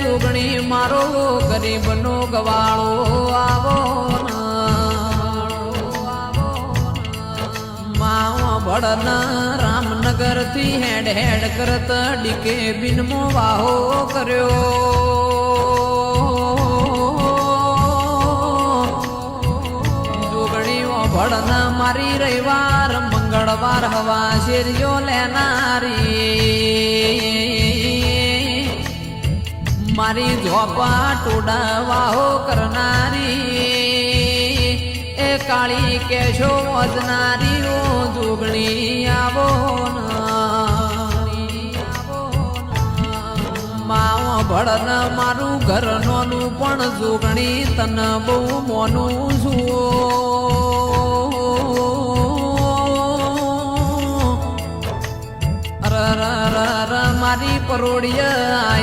જોગણી મારો ગરીબનો ગવાળો આવો માવો ભળન રામનગરથી હેડ હેડ કરત ડીકે બિનમો વાહો કર્યો. જોગણીઓ ભડના મારી રવિવાર, મંગળવાર હવા શેરીઓ લેનારી. મારી ઝોપા ટોડા વાહો કરનારી. એ કાળી કેશો વજનારી ઓ જોગણી આવો માવો ભળન મારું ઘર નોનું પણ જોગણી તન બહુ મોનું છું મારી પરોડિયા